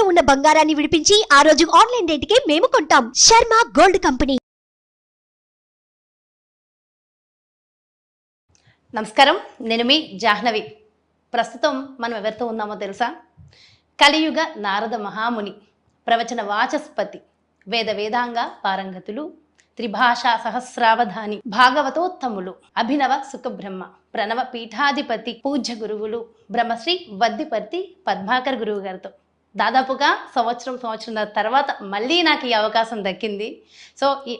తాకట్టులో ఉన్న బంగారాన్ని విడిపించి ఆ రోజు ఆన్లైన్ రేటుకే మేము కొంటాం. Sharma gold company. నమస్కారం. నేను మీ జాహ్నవి. ప్రస్తుతం మనం ఎవరితో ఉన్నామో తెలుసా? కలియుగ నారద మహాముని ప్రవచన వాచస్పతి వేద వేదాంగ పారంగతులు త్రిభాషా సహస్రావధాని భాగవతోత్తములు అభినవ సుఖబ్రహ్మ ప్రణవ పీఠాధిపతి పూజ్య గురువులు బ్రహ్మశ్రీ వద్దిపర్తి పద్మాకర్ గురువు గారితో దాదాపుగా సంవత్సరం సంవత్సరం తర్వాత మళ్ళీ నాకు ఈ అవకాశం దక్కింది. సో ఈ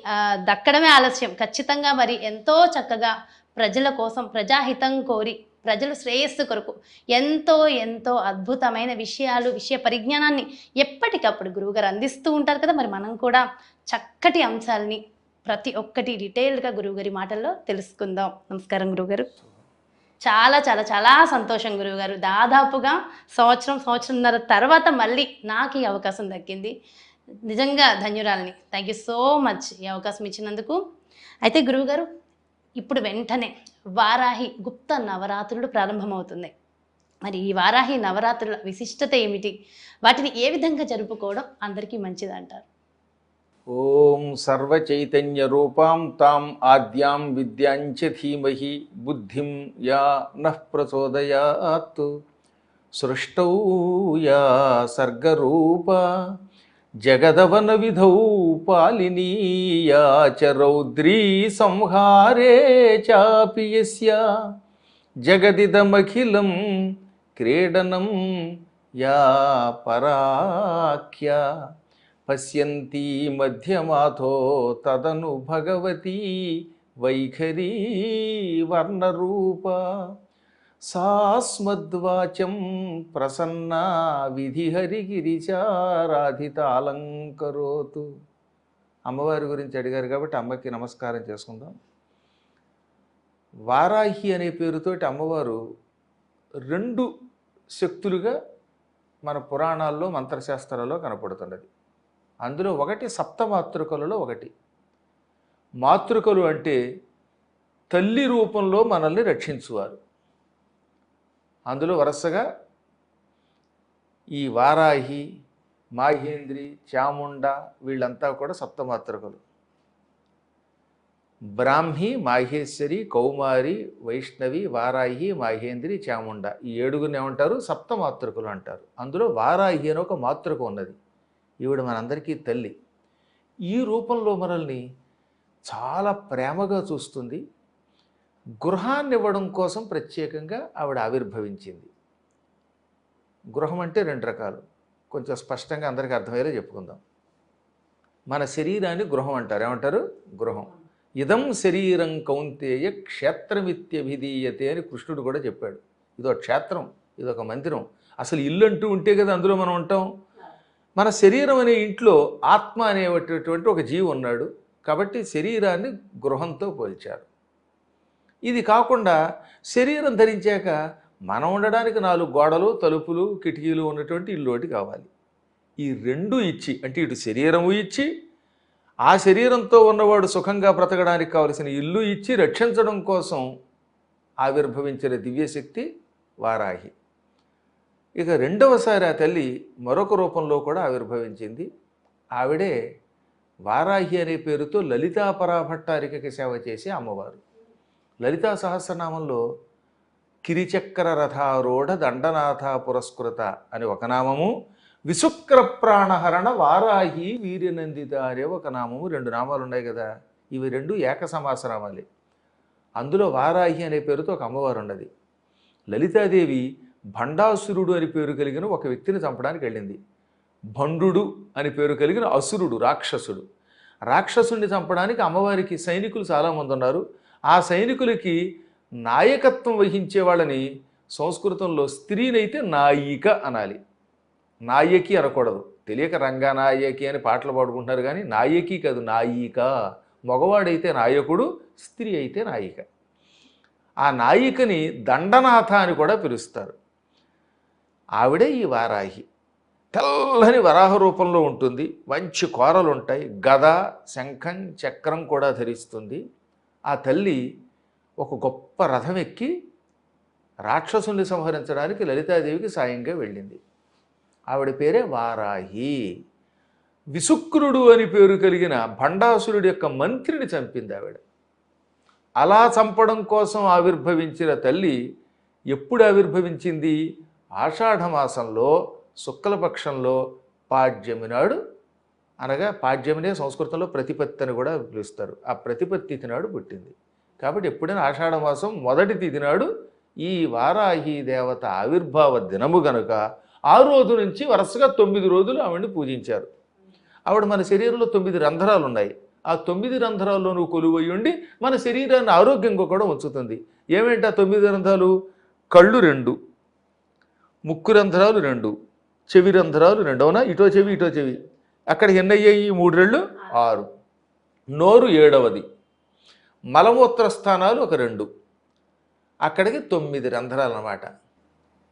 దక్కడమే ఆలస్యం. ఖచ్చితంగా మరి ఎంతో చక్కగా ప్రజల కోసం ప్రజాహితం కోరి ప్రజల శ్రేయస్సు కొరకు ఎంతో ఎంతో అద్భుతమైన విషయాలు విషయ పరిజ్ఞానాన్ని ఎప్పటికప్పుడు గురువుగారు అందిస్తూ ఉంటారు కదా! మరి మనం కూడా చక్కటి అంశాలని ప్రతి ఒక్కటి డీటెయిల్డ్గా గురువుగారి మాటల్లో తెలుసుకుందాం. నమస్కారం గురువుగారు చాలా చాలా చాలా సంతోషం గురువుగారు. దాదాపుగా సంవత్సరం సంవత్సరంన్నర తర్వాత మళ్ళీ నాకు ఈ అవకాశం దక్కింది. నిజంగా ధన్యురాలని. థ్యాంక్ యూ సో మచ్ ఈ అవకాశం ఇచ్చినందుకు. అయితే గురువుగారు ఇప్పుడు వెంటనే వారాహి గుప్త నవరాత్రులు ప్రారంభమవుతుంది. మరి ఈ వారాహి నవరాత్రుల విశిష్టత ఏమిటి? వాటిని ఏ విధంగా జరుపుకోవడం అందరికీ మంచిది అంటారు ఓం సర్వచైతన్యరూపాం తాం ఆద్యాం విద్యాంచ ధీమహి బుద్ధిం యా నః ప్రచోదయాత్. సృష్టౌ యా సర్గరూప జగదవన విధౌ పాలినీయా చ రౌద్రీ సంహారే చాపి యస్య. జగదిదమఖిలం క్రీడనం యా పరాఖ్య. పశ్యంతి మధ్యమాథో తదను భగవతి వైఖరీ వర్ణరూప. సాస్మద్వాచం ప్రసన్నా విధిహరిగిరిచారాధిత అలంకరోతు అమ్మవారి గురించి అడిగారు కాబట్టి అమ్మకి నమస్కారం చేసుకుందాం. వారాహి అనే పేరుతోటి అమ్మవారు రెండు శక్తులుగా మన పురాణాల్లో మంత్రశాస్త్రాల్లో కనపడుతున్నది. అందులో ఒకటి సప్తమాతృకలలో ఒకటి. మాతృకలు అంటే తల్లి రూపంలో మనల్ని రక్షించువారు. అందులో వరుసగా ఈ వారాహి మాహేంద్రి చాముండ వీళ్ళంతా కూడా సప్తమాతృకలు. బ్రాహ్మి మాహేశ్వరి కౌమారి వైష్ణవి వారాహి మాహేంద్రి చాముండ ఈ ఏడుగురిని ఏమంటారు? సప్తమాతృకలు అంటారు. అందులో వారాహి అని ఒక మాతృక ఉన్నది. ఈవిడ మనందరికీ తల్లి. ఈ రూపంలో మనల్ని చాలా ప్రేమగా చూస్తుంది. గృహాన్ని ఇవ్వడం కోసం ప్రత్యేకంగా ఆవిడ ఆవిర్భవించింది. గృహం అంటే రెండు రకాలు. కొంచెం స్పష్టంగా అందరికీ అర్థమయ్యేలా చెప్పుకుందాం. మన శరీరాన్ని గృహం అంటారు. ఏమంటారు? గృహం. ఇదం శరీరం కౌంతేయ క్షేత్రమిత్యభిధీయతే అని కృష్ణుడు కూడా చెప్పాడు. ఇదో క్షేత్రం ఇదొక మందిరం. అసలు ఇల్లు అంటూ ఉంటే కదా అందులో మనం ఉంటాం? మన శరీరం అనే ఇంట్లో ఆత్మ అనేటటువంటి ఒక జీవి ఉన్నాడు. కాబట్టి శరీరాన్ని గృహంతో పోల్చారు. ఇది కాకుండా శరీరం ధరించాక మనం ఉండడానికి నాలుగు గోడలు తలుపులు కిటికీలు ఉన్నటువంటి ఇల్లు ఒకటి కావాలి. ఈ రెండు ఇచ్చి అంటే ఇటు శరీరము ఇచ్చి ఆ శరీరంతో ఉన్నవాడు సుఖంగా బ్రతకడానికి కావలసిన ఇల్లు ఇచ్చి రక్షించడం కోసం ఆవిర్భవించిన దివ్యశక్తి వారాహి. ఇక రెండవసారి ఆ తల్లి మరొక రూపంలో కూడా ఆవిర్భవించింది. ఆవిడే వారాహి అనే పేరుతో లలితా పరాభట్టారికకి సేవ చేసే అమ్మవారు. లలితా సహస్రనామంలో కిరిచక్ర రథారూఢ దండనాథ పురస్కృత అని ఒక నామము విశుక్ర ప్రాణహరణ వారాహి వీర్యనందిత అనే ఒక నామము రెండు నామాలు ఉన్నాయి కదా. ఇవి రెండు ఏక సమాసనామాలే. అందులో వారాహి అనే పేరుతో ఒక అమ్మవారు ఉన్నది. లలితాదేవి భండాసురుడు అని పేరు కలిగిన ఒక వ్యక్తిని చంపడానికి వెళ్ళింది. భండు అని పేరు కలిగిన అసురుడు రాక్షసుడు. రాక్షసుడిని చంపడానికి అమ్మవారికి సైనికులు చాలామంది ఉన్నారు. ఆ సైనికులకి నాయకత్వం వహించే వాళ్ళని సంస్కృతంలో స్త్రీనైతే నాయిక అనాలి. నాయకి అనకూడదు. తెలియక రంగనాయకి అని పాటలు పాడుకుంటున్నారు కానీ నాయకి కాదు నాయిక. మగవాడైతే నాయకుడు స్త్రీ అయితే నాయిక. ఆ నాయికని దండనాథ అని కూడా పిలుస్తారు. ఆవిడే ఈ వారాహి. తెల్లని వరాహ రూపంలో ఉంటుంది. మంచి కోరలు ఉంటాయి గద శంఖం చక్రం కూడా ధరిస్తుంది. ఆ తల్లి ఒక గొప్ప రథం ఎక్కి రాక్షసుని సంహరించడానికి లలితాదేవికి సాయంగా వెళ్ళింది. ఆవిడ పేరే వారాహి. విసుక్రుడు అని పేరు కలిగిన భండాసురుడి యొక్క మంత్రిని చంపింది ఆవిడ. అలా చంపడం కోసం ఆవిర్భవించిన తల్లి ఎప్పుడు ఆవిర్భవించింది? ఆషాఢమాసంలో శుక్లపక్షంలో పాడ్యమి నాడు అనగా పాడ్యమినే సంస్కృతంలో ప్రతిపత్తి అని కూడా పిలుస్తారు. ఆ ప్రతిపత్తి నాడు పుట్టింది. కాబట్టి ఎప్పుడైనా ఆషాఢ మాసం మొదటి తిథి నాడు ఈ వారాహి దేవత ఆవిర్భావ దినము గనుక ఆ రోజు నుంచి వరుసగా తొమ్మిది రోజులు ఆవిడని పూజించారు. ఆవిడ మన శరీరంలో తొమ్మిది రంధ్రాలు ఉన్నాయి. ఆ తొమ్మిది రంధ్రాల్లోనూ కొలువై ఉండి మన శరీరాన్ని ఆరోగ్యంగా కూడా ఉంచుతుంది. ఏమేంటి ఆ తొమ్మిది రంధ్రాలు? కళ్ళు రెండు. ముక్కు రంధ్రాలు రెండు చెవి రంధ్రాలు రెండు. అవునా? ఇటో చెవి ఇటో చెవి. అక్కడికి ఎన్ని అయ్యాయి మూడు రెళ్ళు ఆరు. నోరు ఏడవది. మలమూత్ర స్థానాలు ఒక రెండు. అక్కడికి తొమ్మిది రంధ్రాలు అన్నమాట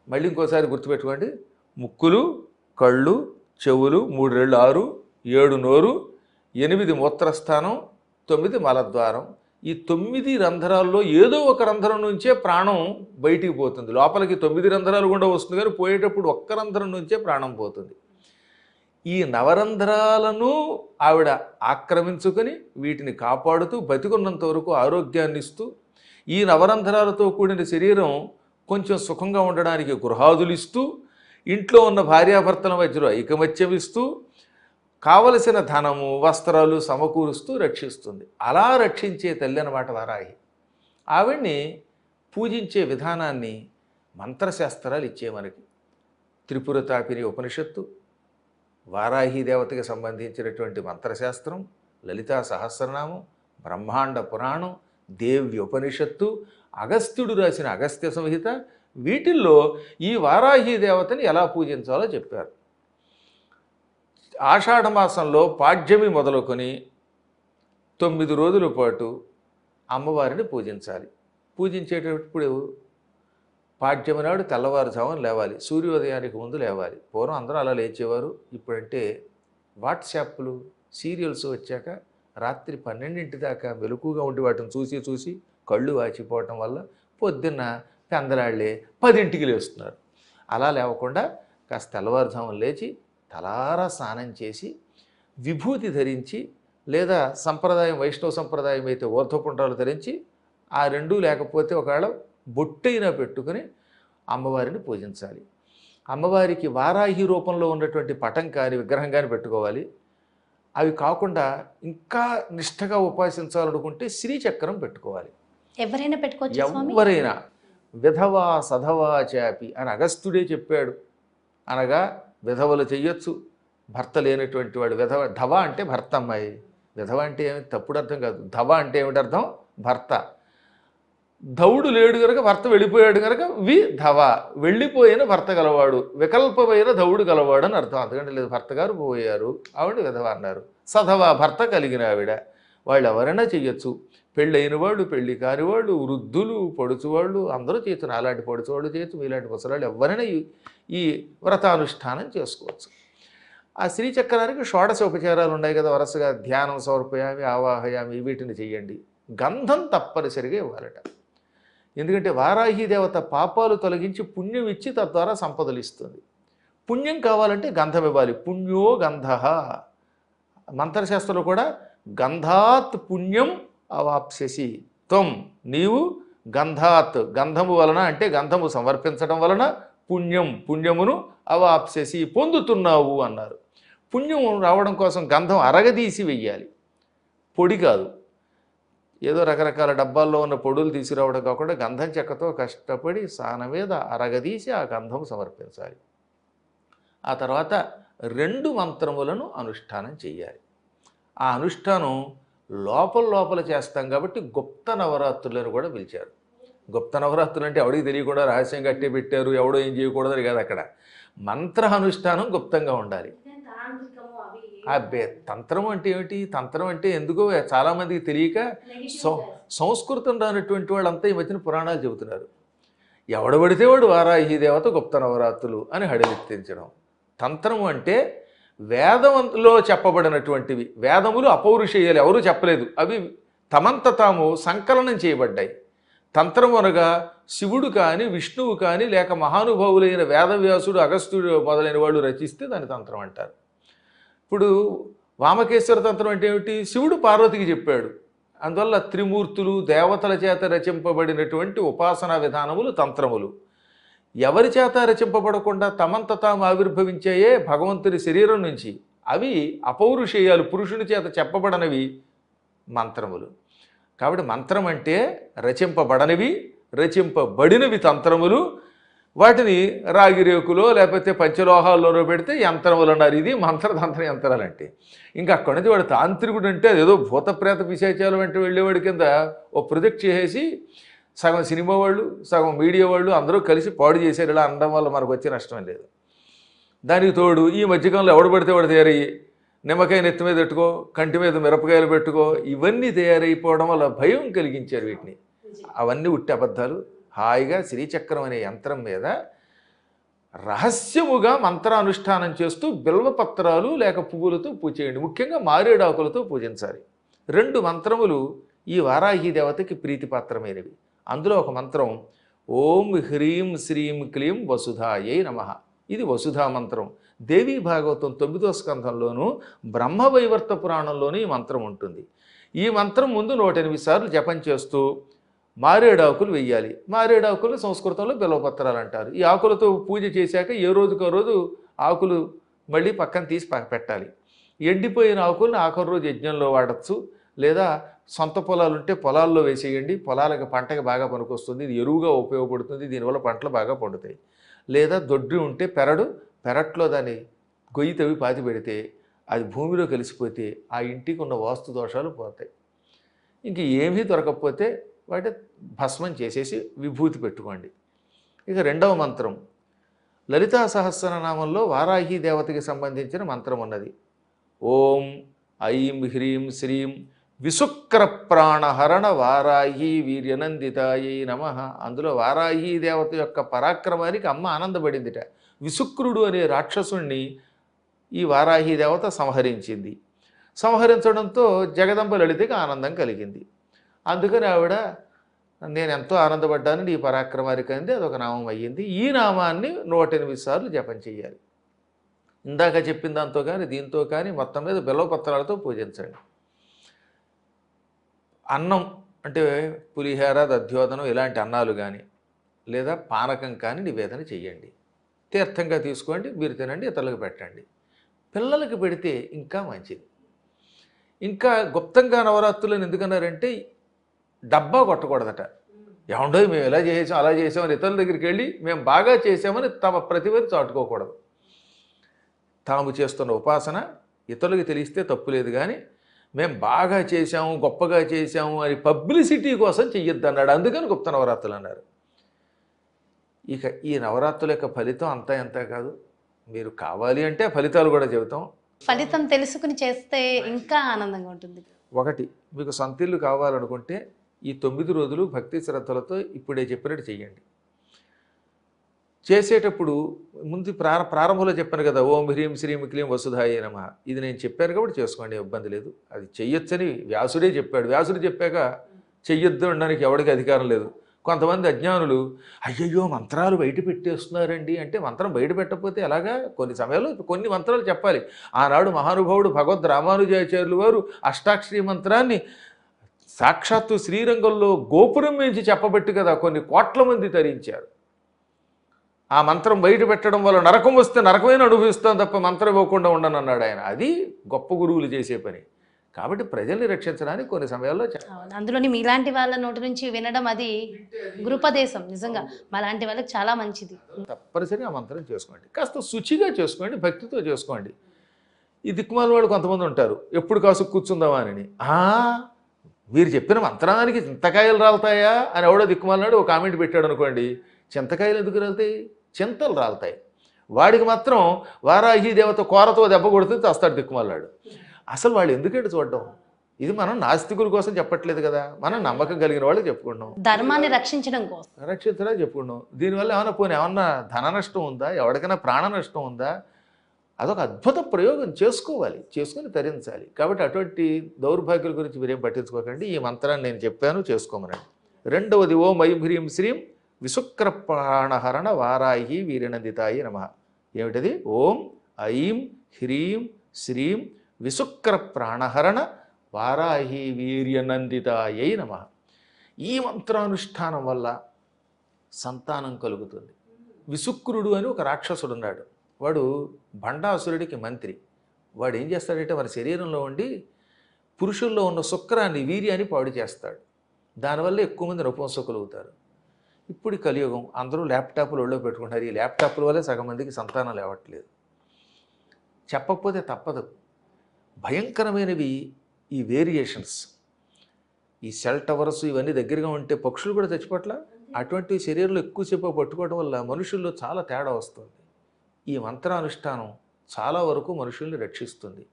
మళ్ళీ ఇంకోసారి గుర్తుపెట్టుకోండి. ముక్కులు కళ్ళు చెవులు మూడు రెళ్ళు ఆరు ఏడు నోరు ఎనిమిది మూత్రస్థానం తొమ్మిది మలద్వారం. ఈ తొమ్మిది రంధ్రాల్లో ఏదో ఒక రంధ్రం నుంచే ప్రాణం బయటికి పోతుంది. లోపలికి తొమ్మిది రంధ్రాలు కూడా వస్తుంది కానీ పోయేటప్పుడు ఒక్క రంధ్రం నుంచే ప్రాణం పోతుంది. ఈ నవరంధ్రాలను ఆవిడ ఆక్రమించుకొని వీటిని కాపాడుతూ బతికున్నంత వరకు ఆరోగ్యాన్ని ఇస్తూ ఈ నవరంధ్రాలతో కూడిన శరీరం కొంచెం సుఖంగా ఉండడానికి గృహాదులు ఇస్తూ ఇంట్లో ఉన్న భార్యాభర్తల మధ్యలో ఐకమత్యం ఇస్తూ కావలసిన ధనము వస్త్రాలు సమకూరుస్తూ రక్షిస్తుంది. అలా రక్షించే తల్లి అనమాట వారాహి. ఆవిడ్ని పూజించే విధానాన్ని మంత్రశాస్త్రాలు ఇచ్చే మనకి. త్రిపుర తాపిని ఉపనిషత్తు వారాహి దేవతకి సంబంధించినటువంటి మంత్రశాస్త్రం లలితా సహస్రనామం బ్రహ్మాండ పురాణం దేవ్య ఉపనిషత్తు అగస్త్యుడు రాసిన అగస్త్య సంహిత వీటిల్లో ఈ వారాహి దేవతని ఎలా పూజించాలో చెప్పారు. ఆషాఢమాసంలో పాడ్యమి మొదలుకొని తొమ్మిది రోజుల పాటు అమ్మవారిని పూజించాలి. పూజించేటప్పుడు పాడ్యమి నాడు తెల్లవారుజామున లేవాలి. సూర్యోదయానికి ముందు లేవాలి. పూర్వం అందరూ అలా లేచేవారు. ఇప్పుడంటే వాట్సాప్లు సీరియల్స్ వచ్చాక రాత్రి పన్నెండింటి దాకా మెలకుగా ఉండి వాటిని చూసి చూసి కళ్ళు వాచిపోవటం వల్ల పొద్దున్న పెందలాళ్ళే పదింటికి లేస్తున్నారు. అలా లేవకుండా కాస్త తెల్లవారుజామున లేచి తలారా స్నానం చేసి విభూతి ధరించి లేదా సంప్రదాయం వైష్ణవ సంప్రదాయం అయితే ఊర్ధ్వపుండ్రాలు ధరించి ఆ రెండూ లేకపోతే ఒకవేళ బొట్టైనా పెట్టుకుని అమ్మవారిని పూజించాలి. అమ్మవారికి వారాహి రూపంలో ఉన్నటువంటి పటం కానీ విగ్రహం కానీ పెట్టుకోవాలి. అవి కాకుండా ఇంకా నిష్ఠగా ఉపాసించాలనుకుంటే శ్రీచక్రం పెట్టుకోవాలి. ఎవరైనా పెట్టుకోవచ్చు ఎవరైనా. విధవా సధవా చాపి అని అగస్త్యుడే చెప్పాడు. అనగా విధవలు చెయ్యొచ్చు. భర్త లేనటువంటి వాడు విధవ ధవ అంటే భర్త అమ్మాయి. విధవ అంటే ఏమి తప్పుడు అర్థం కాదు. ధవ అంటే ఏమిటి అర్థం? భర్త. ధవుడు లేడు కనుక భర్త వెళ్ళిపోయాడు కనుక వి ధవ. వెళ్ళిపోయిన భర్త గలవాడు వికల్పమైన ధవుడు గలవాడు అని అర్థం. అందుకంటే లేదు భర్త గారు పోయారు ఆవిడ విధవ అన్నారు. సధవ భర్త కలిగిన ఆవిడ. వాళ్ళు ఎవరైనా చెయ్యొచ్చు. పెళ్ళైన వాళ్ళు పెళ్ళి కాని వాళ్ళు వృద్ధులు పొడుచువాళ్ళు అందరూ చేయొచ్చు అలాంటి పొడుచువాళ్ళు చేతు ఇలాంటి ముసలాళ్ళు ఎవరైనా ఈ వ్రతానుష్ఠానం చేసుకోవచ్చు. ఆ శ్రీచక్రానికి షోడశ ఉపచారాలు ఉన్నాయి కదా వరుసగా ధ్యానం సమర్పయామి ఆవాహయామి వీటిని చేయండి గంధం తప్పనిసరిగా ఇవ్వాలట. ఎందుకంటే వారాహి దేవత పాపాలు తొలగించి పుణ్యం ఇచ్చి తద్వారా సంపదలు ఇస్తుంది. పుణ్యం కావాలంటే గంధం ఇవ్వాలి. పుణ్యో గంధ. మంత్రశాస్త్రంలో కూడా గంధాత్ పుణ్యం అవాప్స్యసి త్వం నీవు గంధాత్ గంధము వలన అంటే గంధము సమర్పించడం వలన పుణ్యం పుణ్యమును అవాప్స్యసి పొందుతున్నావు అన్నారు. పుణ్యం రావడం కోసం గంధం అరగదీసి వెయ్యాలి. పొడి కాదు. ఏదో రకరకాల డబ్బాల్లో ఉన్న పొడులు తీసుకురావడం కాకుండా గంధం చెక్కతో కష్టపడి సాన మీద అరగదీసి ఆ గంధం సమర్పించాలి. ఆ తర్వాత రెండు మంత్రములను అనుష్ఠానం చేయాలి. ఆ అనుష్ఠానం లోపల లోపల చేస్తాం కాబట్టి గుప్త నవరాత్రులను కూడా పిలిచారు. గుప్త నవరాత్రులు అంటే ఎవడికి తెలియకుండా రహస్యం కట్టి పెట్టారు ఎవడో ఏం చేయకూడదని కాదు అక్కడ. మంత్ర అనుష్ఠానం గుప్తంగా ఉండాలి. అబ్బే తంత్రం అంటే ఏమిటి? తంత్రం అంటే ఎందుకో చాలామందికి తెలియక సంస్కృతం రానటువంటి వాళ్ళంతా ఈ మధ్యన పురాణాలు చెబుతున్నారు. ఎవడబడితే వాడు వారాహి దేవత గుప్త నవరాత్రులు అని హడలెత్తించడం. తంత్రం అంటే వేదంలో చెప్పబడినటువంటివి. వేదములు అపౌరుషేయాలు ఎవరూ చెప్పలేదు. అవి తమంత తాము సంకలనం చేయబడ్డాయి. తంత్రం అనగా శివుడు కానీ విష్ణువు కానీ లేక మహానుభావులైన వేదవ్యాసుడు అగస్త్యుడు మొదలైన వాళ్ళు రచిస్తే దాని తంత్రం అంటారు. ఇప్పుడు వామకేశ్వర తంత్రం అంటే ఏమిటి? శివుడు పార్వతికి చెప్పాడు. అందువల్ల త్రిమూర్తులు దేవతల చేత రచింపబడినటువంటి ఉపాసనా విధానములు తంత్రములు. ఎవరి చేత రచింపబడకుండా తమంత తాము ఆవిర్భవించాయే భగవంతుని శరీరం నుంచి అవి అపౌరుషేయాలు పురుషుని చేత చెప్పబడనవి మంత్రములు. కాబట్టి మంత్రం అంటే రచింపబడనివి రచింపబడినవి తంత్రములు. వాటిని రాగి రేకులో లేకపోతే పంచలోహాల్లోనో పెడితే యంత్రములు అన్నారు. ఇది మంత్రతంత్ర యంత్రాలు అంటే. ఇంకా అక్కడి నుంచి వాడు తాంత్రికుడు అంటే అదేదో భూతప్రేత విశేషాలు వెంట వెళ్ళేవాడి కింద ఓ ప్రొజెక్ట్ చేసేసి సగం సినిమా వాళ్ళు సగం మీడియా వాళ్ళు అందరూ కలిసి పాడు చేశారు. ఇలా అనడం వల్ల మనకు వచ్చే నష్టం లేదు. దానికి తోడు ఈ మధ్యకాలంలో ఎవడు పడితే వాడు తయారయ్యి నిమ్మకాయ నెత్తి మీద పెట్టుకో కంటి మీద మిరపకాయలు పెట్టుకో ఇవన్నీ తయారైపోవడం వల్ల భయం కలిగించారు వీటిని. అవన్నీ ఉట్టి అబద్ధాలు. హాయిగా శ్రీచక్రం అనే యంత్రం మీద రహస్యముగా మంత్రానుష్ఠానం చేస్తూ బిల్వపత్రాలు లేక పువ్వులతో పూజ చేయండి. ముఖ్యంగా మారేడాకులతో పూజించాలి. రెండు మంత్రములు ఈ వారాహి దేవతకి ప్రీతిపాత్రమైనవి. అందులో ఒక మంత్రం ఓం హ్రీం శ్రీం క్లీం వసుధాయై నమ. ఇది వసుధా మంత్రం. దేవీ భాగవతం తొమ్మిదో స్కంధంలోనూ బ్రహ్మవైవర్త పురాణంలోనూ ఈ మంత్రం ఉంటుంది. ఈ మంత్రం ముందు నూట ఎనిమిది సార్లు జపం చేస్తూ మారేడాకులు వెయ్యాలి మారేడాకులు సంస్కృతంలో బిలవపత్రాలు అంటారు. ఈ ఆకులతో పూజ చేశాక ఏ రోజుకో రోజు ఆకులు మళ్ళీ పక్కన తీసి పెట్టాలి. ఎండిపోయిన ఆకులను ఆఖరి రోజు యజ్ఞంలో వాడచ్చు. లేదా సొంత పొలాలు ఉంటే పొలాల్లో వేసేయండి. పొలాలకు పంటకి బాగా పనికొస్తుంది. ఇది ఎరువుగా ఉపయోగపడుతుంది. దీనివల్ల పంటలు బాగా పండుతాయి. లేదా దొడ్డి ఉంటే పెరడు పెరట్లో దాన్ని గొయ్యి తవ్వి పాతి పెడితే అది భూమిలో కలిసిపోతే ఆ ఇంటికి ఉన్న వాస్తు దోషాలు పోతాయి. ఇంక ఏమీ దొరకకపోతే వాటి భస్మం చేసేసి విభూతి పెట్టుకోండి. ఇక రెండవ మంత్రం. లలితా సహస్రనామంలో వారాహి దేవతకి సంబంధించిన మంత్రం ఉన్నది. ఓం ఐం హ్రీం శ్రీం విశుక్ర ప్రాణహరణ వారాహి వీర్యనందితాయి నమ. అందులో వారాహి దేవత యొక్క పరాక్రమానికి అమ్మ ఆనందపడిందిట. విశుక్రుడు అనే రాక్షసుణ్ణి ఈ వారాహి దేవత సంహరించింది. సంహరించడంతో జగదంబ లలితకి ఆనందం కలిగింది. అందుకని ఆవిడ నేను ఎంతో ఆనందపడ్డాను నీ పరాక్రమానికి అంది. అదొక నామం అయ్యింది. ఈ నామాన్ని నూట ఎనిమిది సార్లు జపం చేయాలి ఇందాక చెప్పిన దాంతో కానీ దీంతో కానీ మొత్తం మీద బెల్లపత్రాలతో పూజించండి. అన్నం అంటే పులిహోర దధ్యోదనం ఇలాంటి అన్నాలు కానీ లేదా పానకం కానీ నివేదన చేయండి తీర్థంగా తీసుకోండి మీరు తినండి ఇతరులకు పెట్టండి. పిల్లలకి పెడితే ఇంకా మంచిది. ఇంకా గుప్తంగా నవరాత్రులను ఎందుకన్నారంటే డబ్బా కొట్టకూడదట. ఏమండో మేము ఇలా చేసాం అలా చేసామని ఇతరుల దగ్గరికి వెళ్ళి మేము బాగా చేసామని తమ ప్రతిభను చాటుకోకూడదు. తాము చేస్తున్న ఉపాసన ఇతరులకు తెలిస్తే తప్పు లేదు కానీ మేము బాగా చేశాము గొప్పగా చేశాము అని పబ్లిసిటీ కోసం చెయ్యొద్దు అన్నాడు అందుకని గుప్త నవరాత్రులు అన్నారు. ఇక ఈ నవరాత్రుల యొక్క ఫలితం అంతా ఎంత కాదు? మీరు కావాలి అంటే ఫలితాలు కూడా చెబుతాం. ఫలితం తెలుసుకుని చేస్తే ఇంకా ఆనందంగా ఉంటుంది. ఒకటి మీకు సొంతిల్లు కావాలనుకుంటే ఈ తొమ్మిది రోజులు భక్తి శ్రద్ధలతో ఇప్పుడే చెప్పినట్టు చెయ్యండి. చేసేటప్పుడు ముందు ప్రార ప్రారంభంలో చెప్పాను కదా ఓం హ్రీం శ్రీం క్లీం వసుధాయ నమ. ఇది నేను చెప్పాను కాబట్టి చేసుకోండి ఇబ్బంది లేదు. అది చెయ్యొచ్చని వ్యాసుడే చెప్పాడు. వ్యాసుడు చెప్పాక చెయ్యొద్దు అనడానికి ఎవరికి అధికారం లేదు. కొంతమంది అజ్ఞానులు అయ్యయ్యో మంత్రాలు బయట పెట్టేస్తున్నారండి అంటే మంత్రం బయట పెట్టకపోతే ఎలాగా? కొన్ని సమయాల్లో కొన్ని మంత్రాలు చెప్పాలి. ఆనాడు మహానుభావుడు భగవద్ రామానుజాచార్యులు వారు అష్టాక్షరి మంత్రాన్ని సాక్షాత్తు శ్రీరంగంలో గోపురం నుంచి చెప్పబట్టి కదా కొన్ని కోట్ల మంది తరించారు. ఆ మంత్రం బయట పెట్టడం వల్ల నరకం వస్తే నరకమైన అనుభవిస్తాం తప్ప మంత్రం ఇవ్వకుండా ఉండనన్నాడు ఆయన. అది గొప్ప గురువులు చేసే పని. కాబట్టి ప్రజల్ని రక్షించడానికి కొన్ని సమయాల్లో అందులోని మీలాంటి వాళ్ళ నోటి నుంచి వినడం అది గృపదేశం నిజంగా. మాలాంటి వాళ్ళకి చాలా మంచిది. తప్పనిసరిగా ఆ మంత్రం చేసుకోండి. కాస్త శుచిగా చేసుకోండి భక్తితో చేసుకోండి. ఈ దిక్కుమాల వాళ్ళు కొంతమంది ఉంటారు. ఎప్పుడు కాసు కూర్చుందామా అని "ఆ, మీరు చెప్పిన మంత్రానికి చింతకాయలు రాలుతాయా? అని ఎవడో దిక్కుమాలనాడు ఒక కామెంట్ పెట్టాడు అనుకోండి చింతకాయలు ఎందుకు రాలుతాయి? చింతలు రాలుతాయి. వాడికి మాత్రం వారాహి దేవత కోరతో దెబ్బ కొడితే చస్తాడు దిక్కుమాలాడు అసలు వాళ్ళు ఎందుకంటే చూడడం? ఇది మనం నాస్తికుల కోసం చెప్పట్లేదు కదా. మనం నమ్మకం కలిగిన వాళ్ళకి చెప్పుకుంటున్నాం. ధర్మాన్ని రక్షించడం కోసం. రక్షించడా చెప్పుకున్నాం దీనివల్ల ఏమైనా పోనీ ఏమన్నా ధన నష్టం ఉందా? ఎవరికైనా ప్రాణ నష్టం ఉందా? అదొక అద్భుత ప్రయోగం చేసుకోవాలి. చేసుకుని తరించాలి. కాబట్టి అటువంటి దౌర్భాగ్యుల గురించి మీరేం పట్టించుకోకండి. ఈ మంత్రాన్ని నేను చెప్పాను. చేసుకోమనండి. రెండవది ఓం ఐం హ్రీం శ్రీం విశుక్ర ప్రాణహరణ వారాహి వీరనందితాయి నమ. ఏమిటది? ఓం ఐం హ్రీం శ్రీం విశుక్ర ప్రాణహరణ వారాహి వీర్యనందితాయై నమ. ఈ మంత్రానుష్ఠానం వల్ల సంతానం కలుగుతుంది. విశుక్రుడు అని ఒక రాక్షసుడు ఉన్నాడు. వాడు భండాసురుడికి మంత్రి. వాడు ఏం చేస్తాడంటే మన శరీరంలో ఉండి పురుషుల్లో ఉన్న శుక్రాన్ని వీర్యాన్ని పాడు చేస్తాడు. దానివల్ల ఎక్కువ మంది నపుంసకులవుతారు ఇప్పుడు కలియుగం అందరూ ల్యాప్టాప్లు ఒళ్ళో పెట్టుకుంటారు ఈ ల్యాప్టాప్ల వల్లే సగం మందికి సంతానం లేవట్లేదు. చెప్పకపోతే తప్పదు. భయంకరమైనవి ఈ వేరియేషన్స్ ఈ సెల్ టవర్స్ ఇవన్నీ దగ్గరగా ఉంటే పక్షులు కూడా తెచ్చిపట్ల అటువంటి శరీరంలో ఎక్కువసేపు పట్టుకోవడం వల్ల మనుషుల్లో చాలా తేడా వస్తుంది. ఈ మంత్రానుష్ఠానం చాలా వరకు మనుషుల్ని రక్షిస్తుంది.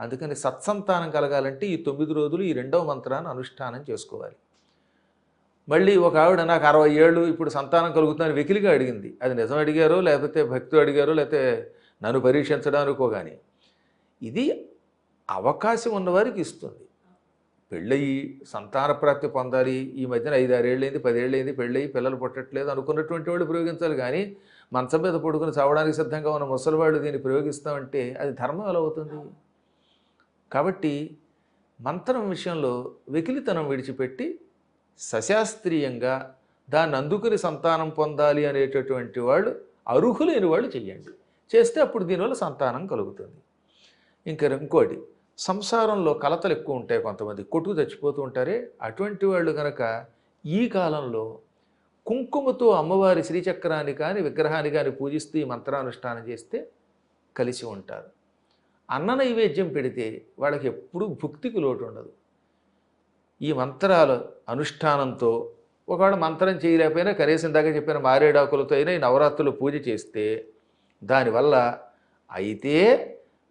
అందుకని సత్సంతానం కలగాలంటే ఈ తొమ్మిది రోజులు ఈ రెండవ మంత్రాన్ని అనుష్ఠానం చేసుకోవాలి. మళ్ళీ ఒక ఆవిడ నాకు అరవై ఏళ్ళు ఇప్పుడు సంతానం కలుగుతుందని వెకిలిగా అడిగింది. అది నిజం అడిగారో లేకపోతే భక్తులు అడిగారో లేకపోతే నన్ను పరీక్షించడానికో కానీ ఇది అవకాశం ఉన్నవారికి ఇస్తుంది. పెళ్ళయి సంతాన ప్రాప్తి పొందాలి ఈ మధ్యన ఐదారేళ్ళైంది పదేళ్ళైంది పెళ్ళయి పిల్లలు పుట్టట్లేదు అనుకున్నటువంటి వాళ్ళు ప్రయోగించాలి కానీ మంచం మీద పడుకుని చావడానికి సిద్ధంగా ఉన్న ముసలివాళ్ళు దీన్ని ప్రయోగిస్తామంటే అది ధర్మం ఎలా అవుతుంది? కాబట్టి మంత్రం విషయంలో వెకిలితనం విడిచిపెట్టి సశాస్త్రీయంగా దాన్ని అందుకుని సంతానం పొందాలి అనేటటువంటి వాళ్ళు అర్హులైన వాళ్ళు చెయ్యండి. చేస్తే అప్పుడు దీనివల్ల సంతానం కలుగుతుంది. ఇంకా ఇంకోటి సంసారంలో కలతలు ఎక్కువ ఉంటాయి కొంతమంది. కొట్టుకు చచ్చిపోతూ ఉంటారే. అటువంటి వాళ్ళు కనుక ఈ కాలంలో కుంకుమతో అమ్మవారి శ్రీచక్రాన్ని కానీ విగ్రహాన్ని కానీ పూజిస్తూ ఈ మంత్రానుష్ఠానం చేస్తే కలిసి ఉంటారు. అన్న నైవేద్యం పెడితే వాళ్ళకి ఎప్పుడూ భుక్తికి లోటు ఉండదు. ఈ మంత్రాలు అనుష్ఠానంతో ఒకవేళ మంత్రం చేయలేకపోయినా కనీసం దాకా చెప్పిన మారేడాకులతో అయినా ఈ నవరాత్రులు పూజ చేస్తే దానివల్ల అయితే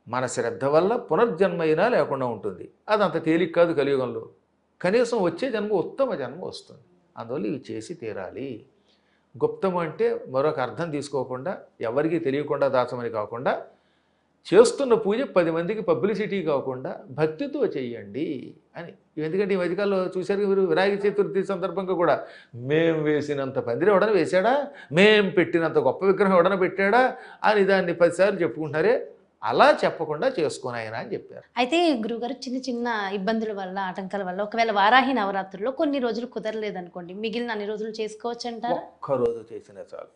మన శ్రద్ధ వల్ల పునర్జన్మైనా లేకుండా ఉంటుంది. అది అంత తేలిక కాదు కలియుగంలో. కనీసం వచ్చే జన్మ ఉత్తమ జన్మ వస్తుంది. అందువల్ల ఇవి చేసి తీరాలి. గుప్తం అంటే మరొక అర్థం తీసుకోకుండా ఎవరికీ తెలియకుండా దాచమని కాకుండా చేస్తున్న పూజ పది మందికి పబ్లిసిటీ కాకుండా భక్తితో చెయ్యండి అని. ఎందుకంటే ఈ మధ్యకాలంలో చూశారు మీరు వినాయక చతుర్థి సందర్భంగా కూడా మేం వేసినంత పందిరి ఎవడన వేశాడా? మేం పెట్టినంత గొప్ప విగ్రహం ఎవడన పెట్టాడా? అని దాన్ని పదిసార్లు చెప్పుకుంటారే అలా చెప్పకుండా చేసుకుని ఆయన అని చెప్పారు. అయితే గురుగారు చిన్న చిన్న ఇబ్బందుల వల్ల ఆటంకాల వల్ల ఒకవేళ వారాహి నవరాత్రుల్లో కొన్ని రోజులు కుదరలేదు అనుకోండి మిగిలిన అన్ని రోజులు చేసుకోవచ్చు అంటారా ఒక్కరోజు చేసినా చాలు.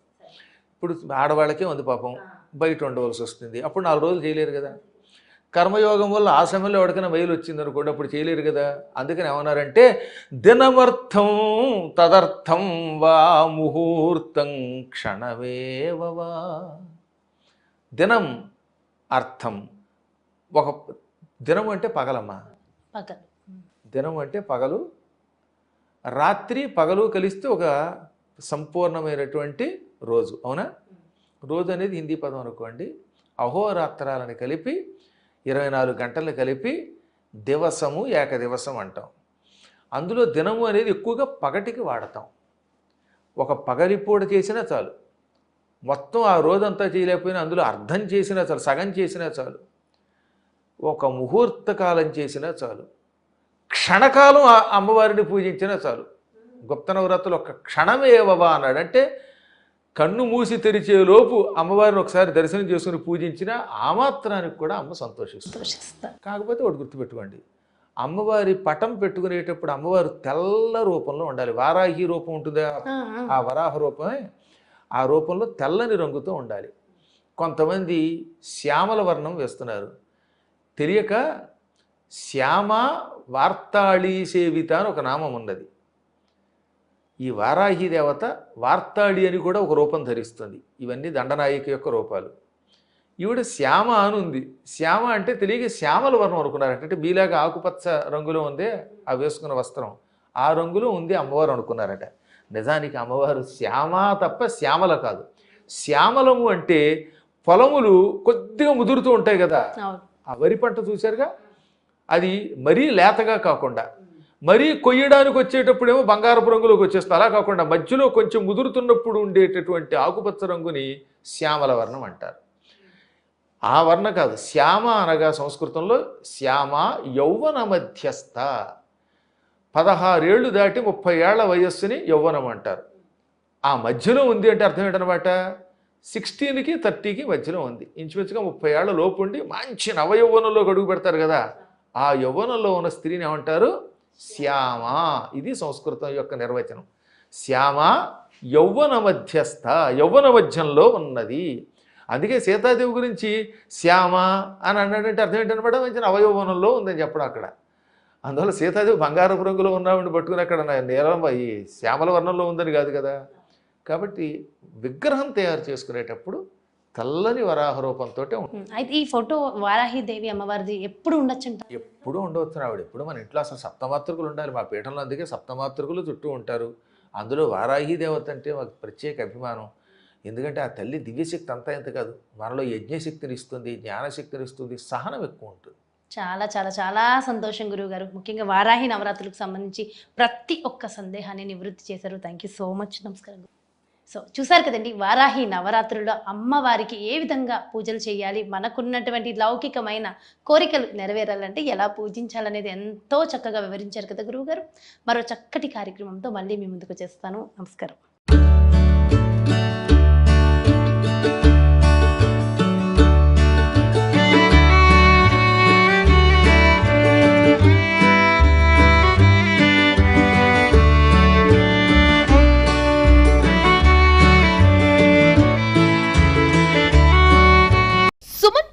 ఇప్పుడు ఆడవాళ్ళకే ఉంది పాపం. బయట ఉండవలసి వస్తుంది. అప్పుడు నాలుగు రోజులు చేయలేరు కదా. కర్మయోగం వల్ల ఆ సమయంలో ఎవరికైనా మైలు వచ్చింది అనుకోండి అప్పుడు చేయలేరు కదా. అందుకని ఏమన్నారంటే దినమర్థం తదర్థం వా ముహూర్తం క్షణమేవ వా. దినం అర్థం ఒక దినం అంటే పగలమ్మా. పగలు. దినం అంటే పగలు. రాత్రి పగలు కలిస్తే ఒక సంపూర్ణమైనటువంటి రోజు. అవునా? రోజు అనేది హిందీ పదం అనుకోండి. అహోరాత్రాలను కలిపి ఇరవై నాలుగు గంటలను కలిపి దివసము ఏక దివసం అంటాం. అందులో దినము అనేది ఎక్కువగా పగటికి వాడతాం. ఒక పగలిపూట చేసినా చాలు. మొత్తం ఆ రోజంతా చేయలేకపోయినా అందులో అర్థం చేసినా చాలు సగం చేసినా చాలు. ఒక ముహూర్త కాలం చేసినా చాలు. క్షణకాలం ఆ అమ్మవారిని పూజించినా చాలు. గుప్త నవరాత్రులు ఒక క్షణమేవవా అన్నాడంటే అంటే కన్ను మూసి తెరిచే లోపు అమ్మవారిని ఒకసారి దర్శనం చేసుకుని పూజించినా ఆ మాత్రానికి కూడా అమ్మ సంతోషిస్తుంది. సంతోషిస్తా కాకపోతే ఒకటి గుర్తుపెట్టుకోండి. అమ్మవారి పటం పెట్టుకునేటప్పుడు అమ్మవారు తెల్ల రూపంలో ఉండాలి. వారాహి రూపం ఉంటుందా. ఆ వరాహ రూపమే. ఆ రూపంలో తెల్లని రంగుతో ఉండాలి. కొంతమంది శ్యామల వర్ణం వేస్తున్నారు. తెలియక శ్యామ వార్తాళీ సేవిత అని ఒక నామం ఉన్నది. ఈ వారాహి దేవత వార్తాళి అని కూడా ఒక రూపం ధరిస్తుంది. ఇవన్నీ దండనాయిక యొక్క రూపాలు. ఈవిడ శ్యామ అని ఉంది శ్యామ అంటే తెలియక శ్యామల వర్ణం అనుకున్నారట అంటే మీలాగా ఆకుపచ్చ రంగులో ఉందే ఆ వేసుకున్న వస్త్రం. ఆ రంగులో ఉంది అమ్మవారు అనుకున్నారట. నిజానికి అమ్మవారు శ్యామ తప్ప శ్యామల కాదు. శ్యామలము అంటే పొలములు కొద్దిగా ముదురుతూ ఉంటాయి కదా. ఆ వరి పంట చూశారుగా? అది మరీ లేతగా కాకుండా మరీ కొయ్యడానికి వచ్చేటప్పుడేమో బంగారపు రంగులోకి వచ్చేస్తుంది. అలా కాకుండా మధ్యలో కొంచెం ముదురుతున్నప్పుడు ఉండేటటువంటి ఆకుపచ్చ రంగుని శ్యామల వర్ణం అంటారు. ఆ వర్ణ కాదు శ్యామ అనగా సంస్కృతంలో శ్యామ యౌవన మధ్యస్థ. పదహారేళ్ళు దాటి ముప్పై ఏళ్ళ వయస్సుని యౌవనం అంటారు. ఆ మధ్యలో ఉంది అంటే అర్థం ఏంటనమాట సిక్స్టీన్కి థర్టీకి మధ్యలో ఉంది. ఇంచుమించుగా ముప్పై ఏళ్ళ లోపు ఉండి మంచి నవయౌవనంలోకి అడుగు పెడతారు కదా. ఆ యౌవనంలో ఉన్న స్త్రీని ఏమంటారు? శ్యామ. ఇది సంస్కృతం యొక్క నిర్వచనం. శ్యామ యౌవన మధ్యస్థ యౌవన మధ్యంలో ఉన్నది. అందుకే సీతాదేవి గురించి శ్యామ అని అన్నాడంటే అర్థం ఏంటనమాట మంచి అవయవనంలో ఉందని చెప్పడం అక్కడ. అందువల్ల సీతాదేవి బంగారపు రంగులో ఉన్నామని పట్టుకుని అక్కడ నీలం ఈ శ్యామల వర్ణంలో ఉందని కాదు కదా. కాబట్టి విగ్రహం తయారు చేసుకునేటప్పుడు తెల్లని వరాహ రూపంతో అయితే ఈ ఫోటో వారాహిదేవి అమ్మవారిది ఎప్పుడు ఉండొచ్చంట? ఎప్పుడూ ఉండవచ్చు ఆవిడ ఎప్పుడు మన ఇంట్లో అసలు సప్తమాతృకులు ఉండాలి. మా పీఠంలో అందుకే సప్తమాతృకులు చుట్టూ ఉంటారు. అందులో వారాహి దేవత అంటే మాకు ప్రత్యేక అభిమానం. ఎందుకంటే ఆ తల్లి దివ్యశక్తి అంతా ఎంత కాదు. మనలో యజ్ఞశక్తిని ఇస్తుంది జ్ఞానశక్తిని ఇస్తుంది సహనం ఎక్కువ ఉంటుంది. చాలా చాలా చాలా సంతోషం గురువు గారు ముఖ్యంగా వారాహి నవరాత్రులకు సంబంధించి ప్రతి ఒక్క సందేహాన్ని నివృత్తి చేశారు. థ్యాంక్ యూ సో మచ్ నమస్కారం. సో చూసారు కదండి వారాహి నవరాత్రుల్లో అమ్మవారికి ఏ విధంగా పూజలు చేయాలి మనకున్నటువంటి లౌకికమైన కోరికలు నెరవేరాలంటే ఎలా పూజించాలనేది ఎంతో చక్కగా వివరించారు కదా గురువు గారు మరో చక్కటి కార్యక్రమంతో మళ్ళీ మీ ముందుకు చేస్తాను. నమస్కారం.